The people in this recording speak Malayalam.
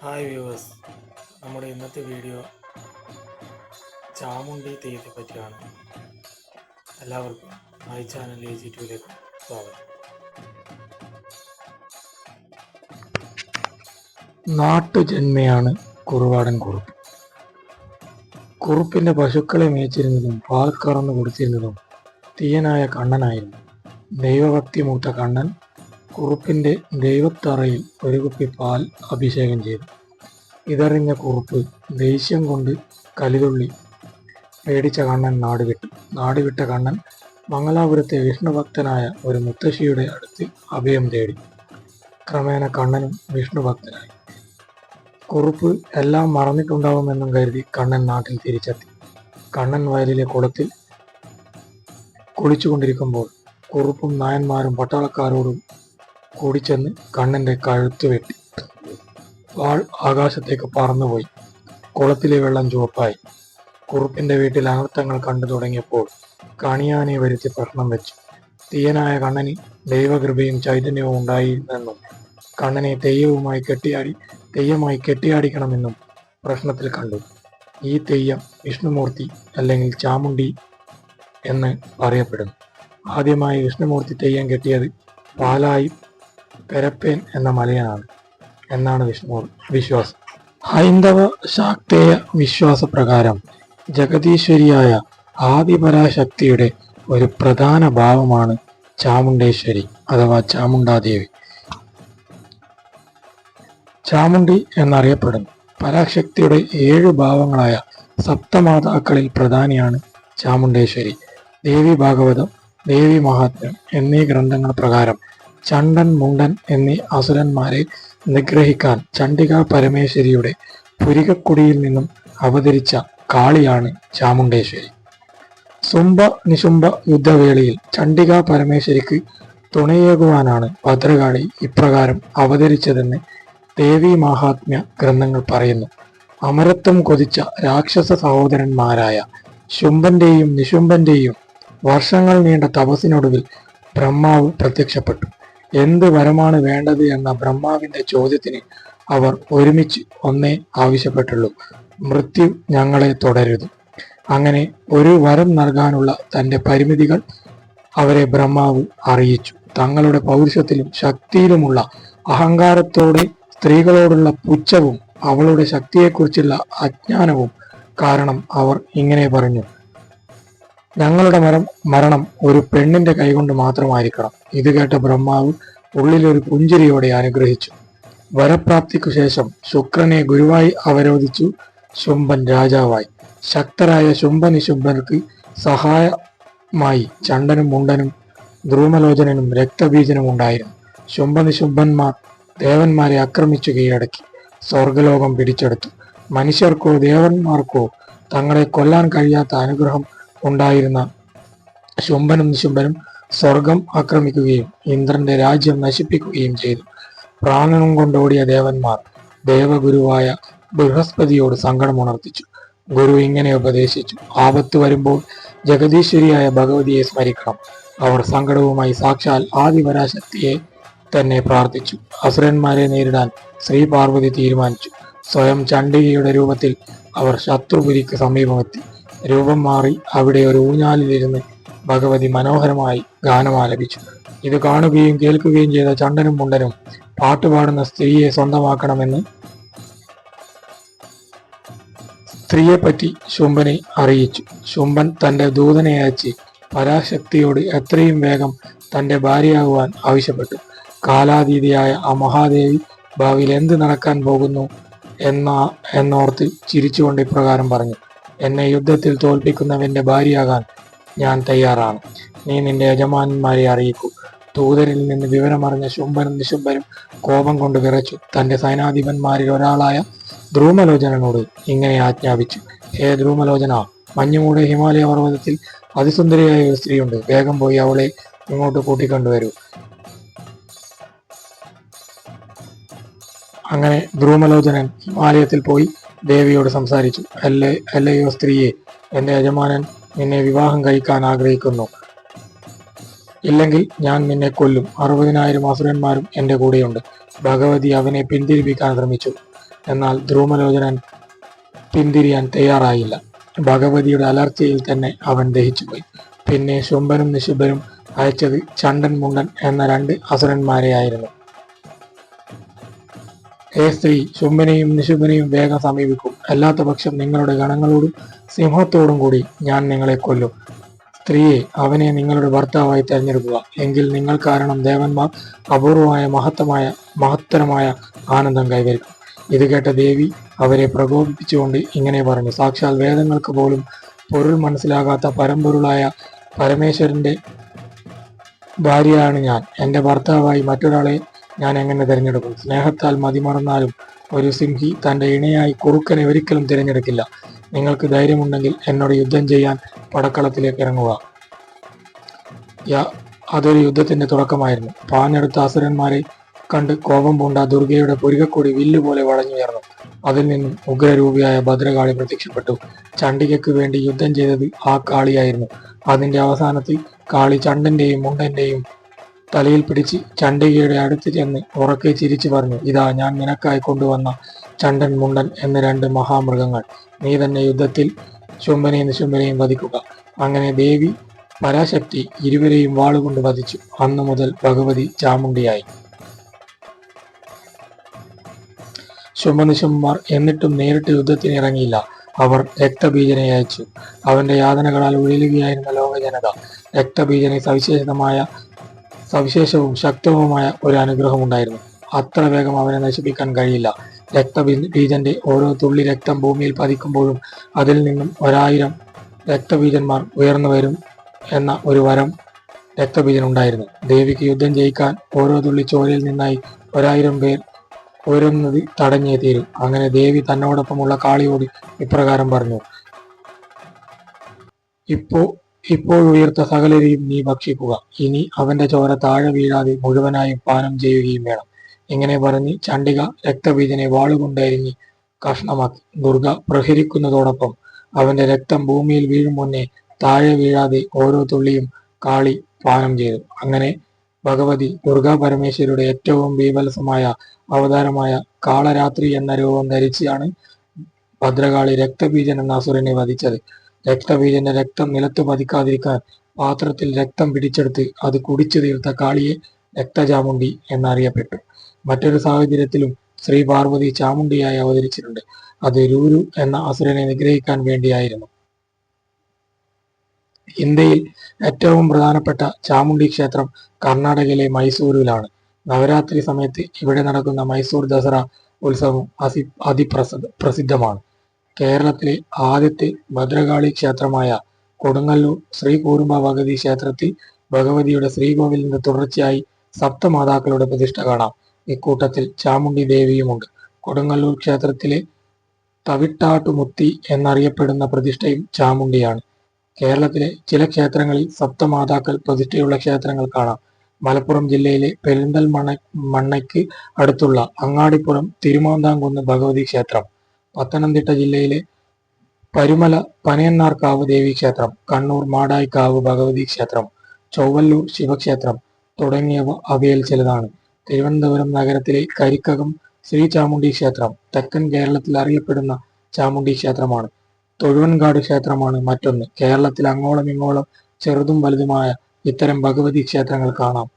ഹായ് വ്യൂവേഴ്സ് നമ്മുടെ ഇന്നത്തെ വീഡിയോ ചാമുണ്ടി തെയ്യത്തെ പറ്റിയാണ്. എല്ലാവർക്കും മൈ ചാനൽ എ ജി ടുവിലേക്ക് സ്വാഗതം. നാട്ടുജന്മയാണ് കുറുവാടൻ കുറുപ്പ്. കുറുപ്പിന്റെ പശുക്കളെ മേച്ചിരുന്നതും പാൽ കറന്നു കൊടുത്തിരുന്നതും തീയനായ കണ്ണനായിരുന്നു. ദൈവഭക്തി മൂത്ത കണ്ണൻ കുറുപ്പിന്റെ ദൈവത്തറയിൽ ഒരു കുപ്പി പാൽ അഭിഷേകം ചെയ്തു. ഇതറിഞ്ഞ കുറുപ്പ് ദേഷ്യം കൊണ്ട് കലിതുള്ളി പേടിച്ച കണ്ണൻ നാടുവിട്ടു നാടുവിട്ട കണ്ണൻ മംഗലാപുരത്തെ വിഷ്ണുഭക്തനായ ഒരു മുത്തശ്ശിയുടെ അടുത്ത് അഭയം തേടി. ക്രമേണ കണ്ണനും വിഷ്ണുഭക്തനായി. കുറുപ്പ് എല്ലാം മറന്നിട്ടുണ്ടാവുമെന്നും കരുതി കണ്ണൻ നാട്ടിൽ തിരിച്ചെത്തി. കണ്ണൻ വയലിലെ കുളത്തിൽ കുളിച്ചുകൊണ്ടിരിക്കുമ്പോൾ കുറുപ്പും നായന്മാരും പട്ടാളക്കാരോടും കൂടിച്ചെന്ന് കണ്ണന്റെ കഴുത്ത് വെട്ടി. വാൾ ആകാശത്തേക്ക് പറന്നുപോയി. കുളത്തിലെ വെള്ളം ചുവപ്പായി. കുറുപ്പിന്റെ വീട്ടിൽ അനർത്ഥങ്ങൾ കണ്ടു തുടങ്ങിയപ്പോൾ കണിയാനെ വരുത്തി പ്രശ്നം വെച്ചു. തീയനായ കണ്ണന് ദൈവകൃപയും ചൈതന്യവും ഉണ്ടായിരുന്നെന്നും കണ്ണനെ തെയ്യവുമായി കെട്ടിയാടി തെയ്യമായി കെട്ടിയാടിക്കണമെന്നും പ്രശ്നത്തിൽ കണ്ടു. ഈ തെയ്യം വിഷ്ണുമൂർത്തി അല്ലെങ്കിൽ ചാമുണ്ടി എന്ന് പറയപ്പെടുന്നു ആദ്യമായി വിഷ്ണുമൂർത്തി തെയ്യം കെട്ടിയത് പാലായി പെരപ്പേൻ എന്ന മലയാണ് എന്നാണ് വിഷ്ണു വിശ്വാസം. ഹൈന്ദവ ശാക്തേയ വിശ്വാസപ്രകാരം ജഗതീശ്വരിയായ ആദിപരാശക്തിയുടെ ഒരു പ്രധാന ഭാവമാണ് ചാമുണ്ടേശ്വരി അഥവാ ചാമുണ്ടാദേവി. ചാമുണ്ടി എന്നറിയപ്പെടുന്നു. പരാശക്തിയുടെ ഏഴ് ഭാവങ്ങളായ സപ്തമാതാക്കളിൽ പ്രധാനിയാണ് ചാമുണ്ടേശ്വരി. ദേവി ഭാഗവതം ദേവി മഹാത്മ്യം എന്നീ ഗ്രന്ഥങ്ങൾ പ്രകാരം ചണ്ടൻ മുണ്ടൻ എന്നീ അസുരന്മാരെ നിഗ്രഹിക്കാൻ ചണ്ഡിക പരമേശ്വരിയുടെ പുരികക്കുടിയിൽ നിന്നും അവതരിച്ച കാളിയാണ് ചാമുണ്ടേശ്വരി. സുംബ നിശുംബ യുദ്ധവേളയിൽ ചണ്ഡിക പരമേശ്വരിക്ക് തുണയേകുവാനാണ് ഭദ്രകാളി ഇപ്രകാരം അവതരിച്ചതെന്ന് ദേവി മഹാത്മ്യ ഗ്രന്ഥങ്ങൾ പറയുന്നു. അമരത്വം കൊതിച്ച രാക്ഷസ സഹോദരന്മാരായ ശുംഭന്റെയും നിശുംഭന്റെയും വർഷങ്ങൾ നീണ്ട തപസ്സിനൊടുവിൽ ബ്രഹ്മാവ് പ്രത്യക്ഷപ്പെട്ടു. എന്ത് വരമാണ് വേണ്ടത് എന്ന ബ്രഹ്മാവിന്റെ ചോദ്യത്തിന് അവർ ഒരുമിച്ച് ഒന്നേ ആവശ്യപ്പെട്ടുള്ളൂ. മൃത്യു ഞങ്ങളെ തുടരുത് അങ്ങനെ ഒരു വരം നൽകാനുള്ള തന്റെ പരിമിതികൾ അവരെ ബ്രഹ്മാവ് അറിയിച്ചു. തങ്ങളുടെ പൗരുഷത്തിലും ശക്തിയിലുമുള്ള അഹങ്കാരത്തോടെ സ്ത്രീകളോടുള്ള പുച്ഛവും അവളുടെ ശക്തിയെക്കുറിച്ചുള്ള അജ്ഞാനവും കാരണം അവർ ഇങ്ങനെ പറഞ്ഞു. ഞങ്ങളുടെ മരം മരണം ഒരു പെണ്ണിന്റെ കൈകൊണ്ട് മാത്രമായിരിക്കണം. ഇത് കേട്ട ബ്രഹ്മാവ് ഉള്ളിലൊരു പുഞ്ചിരിയോടെ അനുഗ്രഹിച്ചു. വരപ്രാപ്തിക്കു ശേഷം ശുക്രനെ ഗുരുവായി അവരോധിച്ചു. ശുംഭൻ രാജാവായി. ശക്തരായ ശുംഭനിശുംഭർക്ക് സഹായമായി ചണ്ടനും മുണ്ടനും ധ്രുവലോചനനും രക്തബീജനും ഉണ്ടായിരുന്നു. ശുംഭനിശുംഭന്മാർ ദേവന്മാരെ ആക്രമിച്ചു കീഴടക്കി. സ്വർഗലോകം പിടിച്ചെടുത്തു. മനുഷ്യർക്കോ ദേവന്മാർക്കോ തങ്ങളെ കൊല്ലാൻ കഴിയാത്ത അനുഗ്രഹം ഉണ്ടായിരുന്ന ശുംഭനും നിശുംഭനും സ്വർഗം ആക്രമിക്കുകയും ഇന്ദ്രന്റെ രാജ്യം നശിപ്പിക്കുകയും ചെയ്തു. പ്രാണനും കൊണ്ടോടിയ ദേവന്മാർ ദേവഗുരുവായ ബൃഹസ്പതിയോട് സങ്കടമുണർത്തിച്ചു. ഗുരു ഇങ്ങനെ ഉപദേശിച്ചു ആപത്ത് വരുമ്പോൾ ജഗദീശ്വരിയായ ഭഗവതിയെ സ്മരിക്കണം. അവർ സങ്കടവുമായി സാക്ഷാൽ ആദിപരാശക്തിയെ തന്നെ പ്രാർത്ഥിച്ചു. അസുരന്മാരെ നേരിടാൻ ശ്രീ പാർവതി തീരുമാനിച്ചു. സ്വയം ചണ്ഡികയുടെ രൂപത്തിൽ അവർ ശത്രുപുരിക്ക് സമീപമെത്തി. രൂപം മാറി അവിടെ ഒരു ഊഞ്ഞാലിലിരുന്ന് ഭഗവതി മനോഹരമായി ഗാനം ആലപിച്ചു. ഇത് കാണുകയും കേൾക്കുകയും ചെയ്ത ചണ്ടനും മുണ്ടനും പാട്ടുപാടുന്ന സ്ത്രീയെ സ്വന്തമാക്കണമെന്ന് സ്ത്രീയെപ്പറ്റി ശുംഭനെ അറിയിച്ചു. ശുംഭൻ തന്റെ ദൂതനെ അയച്ച് പരാശക്തിയോട് എത്രയും വേഗം തന്റെ ഭാര്യയാകുവാൻ ആവശ്യപ്പെട്ടു. കാലാതീതിയായ ആ മഹാദേവി ഭാവിയിൽ എന്ത് നടക്കാൻ പോകുന്നു എന്ന എന്നോർത്ത് ചിരിച്ചുകൊണ്ട് ഇപ്രകാരം പറഞ്ഞു. എന്നെ യുദ്ധത്തിൽ തോൽപ്പിക്കുന്നവന്റെ ഭാര്യയാകാൻ ഞാൻ തയ്യാറാണ്. നീ നിന്റെ യജമാനന്മാരെ അറിയിക്കൂ. ദൂതരിൽ നിന്ന് വിവരമറിഞ്ഞ ശുംഭനും നിശുംഭനും കോപം കൊണ്ട് വിറച്ചു. തന്റെ സൈനാധിപന്മാരിൽ ഒരാളായ ധ്രൂമലോചനോട് ഇങ്ങനെ ആജ്ഞാപിച്ചു. ഹേ ധ്രൂമലോചന മഞ്ഞുമൂടെ ഹിമാലയ പർവതത്തിൽ അതിസുന്ദരിയായ ഒരു സ്ത്രീയുണ്ട്. വേഗം പോയി അവളെ ഇങ്ങോട്ട് കൂട്ടിക്കൊണ്ടുവരൂ. അങ്ങനെ ധ്രൂമലോചനൻ ഹിമാലയത്തിൽ പോയി ദേവിയോട് സംസാരിച്ചു. അല്ലേ അല്ലയോ സ്ത്രീയെ എന്റെ യജമാനൻ നിന്നെ വിവാഹം കഴിക്കാൻ ആഗ്രഹിക്കുന്നു. ഇല്ലെങ്കിൽ ഞാൻ നിന്നെ കൊല്ലും. അറുപതിനായിരം അസുരന്മാരും എന്റെ കൂടെയുണ്ട്. ഭഗവതി അവനെ പിന്തിരിപ്പിക്കാൻ ശ്രമിച്ചു. എന്നാൽ ധ്രുവലോചനൻ പിന്തിരിയാൻ തയ്യാറായില്ല. ഭഗവതിയുടെ അലർച്ചയിൽ തന്നെ അവൻ ദഹിച്ചുപോയി. പിന്നെ ശുംഭനും നിശുംഭനും അയച്ചത് ചണ്ടൻ മുണ്ടൻ എന്ന രണ്ട് അസുരന്മാരെയായിരുന്നു. ഹേ സ്ത്രീ ശുംഭനെയും നിശുംഭനെയും വേഗം സമീപിക്കും. അല്ലാത്ത പക്ഷം നിങ്ങളുടെ ഗണങ്ങളോടും സിംഹത്തോടും കൂടി ഞാൻ നിങ്ങളെ കൊല്ലും. സ്ത്രീയെ അവനെ നിങ്ങളുടെ ഭർത്താവായി തിരഞ്ഞെടുക്കുക. എങ്കിൽ നിങ്ങൾ കാരണം ദേവന്മാർ അപൂർവമായ മഹത്തമായ മഹത്തരമായ ആനന്ദം കൈവരിക്കും. ഇത് കേട്ട ദേവി അവരെ പ്രകോപിപ്പിച്ചുകൊണ്ട് ഇങ്ങനെ പറഞ്ഞു. സാക്ഷാൽ വേദങ്ങൾക്ക് പോലും പൊരുൾ മനസ്സിലാകാത്ത പരമ്പൊരുളായ പരമേശ്വരന്റെ ഭാര്യയാണ് ഞാൻ. എന്റെ ഭർത്താവായി മറ്റൊരാളെ ഞാൻ എങ്ങനെ തിരഞ്ഞെടുക്കും. സ്നേഹത്താൽ മതിമറന്നാലും ഒരു സിംഹി തന്റെ ഇണയായി കുറുക്കനെ ഒരിക്കലും തിരഞ്ഞെടുക്കില്ല. നിങ്ങൾക്ക് ധൈര്യമുണ്ടെങ്കിൽ എന്നോട് യുദ്ധം ചെയ്യാൻ പടക്കളത്തിലേക്ക് ഇറങ്ങുക. അതൊരു യുദ്ധത്തിന്റെ തുടക്കമായിരുന്നു. പാഞ്ഞെടുത്ത അസുരന്മാരെ കണ്ട് കോപം പൂണ്ട ദുർഗയുടെ പുരുകക്കൊടി വില്ലുപോലെ വളഞ്ഞുയർന്നു. അതിൽ നിന്നും ഉഗ്രരൂപിയായ ഭദ്രകാളി പ്രത്യക്ഷപ്പെട്ടു. ചണ്ഡികയ്ക്ക് വേണ്ടി യുദ്ധം ചെയ്തത് ആ കാളിയായിരുന്നു. അതിന്റെ അവസാനത്തിൽ കാളി ചണ്ടന്റെയും മുണ്ടന്റെയും തലയിൽ പിടിച്ച് ചണ്ഡികയുടെ അടുത്ത് ചെന്ന് ഉറക്കെ ചിരിച്ചു പറഞ്ഞു ഇതാ ഞാൻ നിനക്കായി കൊണ്ടുവന്ന ചണ്ടൻ മുണ്ടൻ എന്ന രണ്ട് മഹാമൃഗങ്ങൾ. നീ തന്നെ യുദ്ധത്തിൽ ശുംഭനെയും നിശുംഭനെയും വധിക്കുക. അങ്ങനെ ദേവി പരാശക്തി ഇരുവരെയും വാളുകൊണ്ട് വധിച്ചു. അന്നു മുതൽ ഭഗവതി ചാമുണ്ടിയായി ശുംഭനിശുംഭന്മാർ എന്നിട്ടും നേരിട്ട് യുദ്ധത്തിന് ഇറങ്ങിയില്ല അവർ രക്തബീജനെ അയച്ചു. അവന്റെ യാതനകളാൽ ഉഴലുകയായിരുന്ന ലോകജനത രക്തബീജനെ സവിശേഷമായ സവിശേഷവും ശക്തവുമായ ഒരു അനുഗ്രഹം ഉണ്ടായിരുന്നു അത്ര വേഗം അവനെ നശിപ്പിക്കാൻ കഴിയില്ല. രക്തബീജന്റെ ഓരോ തുള്ളി രക്തം ഭൂമിയിൽ പതിക്കുമ്പോഴും അതിൽ നിന്നും ഒരായിരം രക്തബീജന്മാർ ഉയർന്നു വരും എന്ന ഒരു വരം രക്തബീജനുണ്ടായിരുന്നു. ദേവിക്ക് യുദ്ധം ജയിക്കാൻ ഓരോ തുള്ളി ചോരയിൽ നിന്നായി ഒരായിരം പേർ ഉയരുന്നത് തടഞ്ഞേ തീരും. അങ്ങനെ ദേവി തന്നോടൊപ്പമുള്ള കാളിയോട് ഇപ്രകാരം പറഞ്ഞു. ഇപ്പോ ഇപ്പോഴുയർത്ത സകലരെയും നീ ഭക്ഷിക്കുക. ഇനി അവന്റെ ചോര താഴെ വീഴാതെ മുഴുവനായും പാനം ചെയ്യുകയും വേണം. ഇങ്ങനെ പറഞ്ഞ് ചണ്ഡിക രക്തബീജനെ വാളുകൊണ്ടരിഞ്ഞ് കഷ്ണമാക്കി. ദുർഗ പ്രഹരിക്കുന്നതോടൊപ്പം അവന്റെ രക്തം ഭൂമിയിൽ വീഴും മുന്നേ താഴെ വീഴാതെ ഓരോ തുള്ളിയും കാളി പാനം ചെയ്തു. അങ്ങനെ ഭഗവതി ദുർഗാ പരമേശ്വരിയുടെ ഏറ്റവും ബീഭത്സമായ അവതാരമായ കാളരാത്രി എന്ന രൂപം ധരിച്ചാണ് ഭദ്രകാളി രക്തബീജൻ എന്ന അസുരനെ വധിച്ചത്. രക്തബീജന്റെ രക്തം നിലത്ത് പതിക്കാതിരിക്കാൻ പാത്രത്തിൽ രക്തം പിടിച്ചെടുത്ത് അത് കുടിച്ചു തീർത്ത കാളിയെ രക്തചാമുണ്ടി എന്നറിയപ്പെട്ടു. മറ്റൊരു സാഹചര്യത്തിലും ശ്രീ പാർവതി ചാമുണ്ടിയായി അവതരിച്ചിട്ടുണ്ട്. അത് രൂരു എന്ന അസുരനെ നിഗ്രഹിക്കാൻ വേണ്ടിയായിരുന്നു. ഇന്ത്യയിൽ ഏറ്റവും പ്രധാനപ്പെട്ട ചാമുണ്ടി ക്ഷേത്രം കർണാടകയിലെ മൈസൂരിലാണ്. നവരാത്രി സമയത്ത് ഇവിടെ നടക്കുന്ന മൈസൂർ ദസറ ഉത്സവം അസി പ്രസിദ്ധമാണ്. കേരളത്തിലെ ആദ്യത്തെ ഭദ്രകാളി ക്ഷേത്രമായ കൊടുങ്ങല്ലൂർ ശ്രീ കൂറുമ്പ ഭഗവതി ക്ഷേത്രത്തിൽ ഭഗവതിയുടെ ശ്രീകോവിലിന്റെ തുടർച്ചയായി സപ്തമാതാക്കളുടെ പ്രതിഷ്ഠ കാണാം. ഇക്കൂട്ടത്തിൽ ചാമുണ്ടി ദേവിയുമുണ്ട്. കൊടുങ്ങല്ലൂർ ക്ഷേത്രത്തിലെ തവിട്ടാട്ടുമുത്തി എന്നറിയപ്പെടുന്ന പ്രതിഷ്ഠയും ചാമുണ്ടിയാണ് കേരളത്തിലെ ചില ക്ഷേത്രങ്ങളിൽ സപ്തമാതാക്കൾ പ്രതിഷ്ഠയുള്ള ക്ഷേത്രങ്ങൾ കാണാം. മലപ്പുറം ജില്ലയിലെ പെരിന്തൽമണ്ണ മണ്ണയ്ക്ക് അടുത്തുള്ള അങ്ങാടിപ്പുറം തിരുമാന്താംകുന്ന് ഭഗവതി ക്ഷേത്രം. പത്തനംതിട്ട ജില്ലയിലെ പരുമല പനയന്നാർക്കാവ് ദേവി ക്ഷേത്രം കണ്ണൂർ മാടായിക്കാവ് ഭഗവതി ക്ഷേത്രം ചൊവ്വല്ലൂർ ശിവക്ഷേത്രം തുടങ്ങിയവ അവയിൽ ചിലതാണ്. തിരുവനന്തപുരം നഗരത്തിലെ കരിക്കകം ശ്രീ ചാമുണ്ഡി ക്ഷേത്രം തെക്കൻ കേരളത്തിൽ അറിയപ്പെടുന്ന ചാമുണ്ഡി ക്ഷേത്രമാണ്. തൊഴുവൻകാട് ക്ഷേത്രമാണ് മറ്റൊന്ന്. കേരളത്തിൽ അങ്ങോളം ഇങ്ങോളം ചെറുതും വലുതുമായ ഇത്തരം ഭഗവതി ക്ഷേത്രങ്ങൾ കാണാം.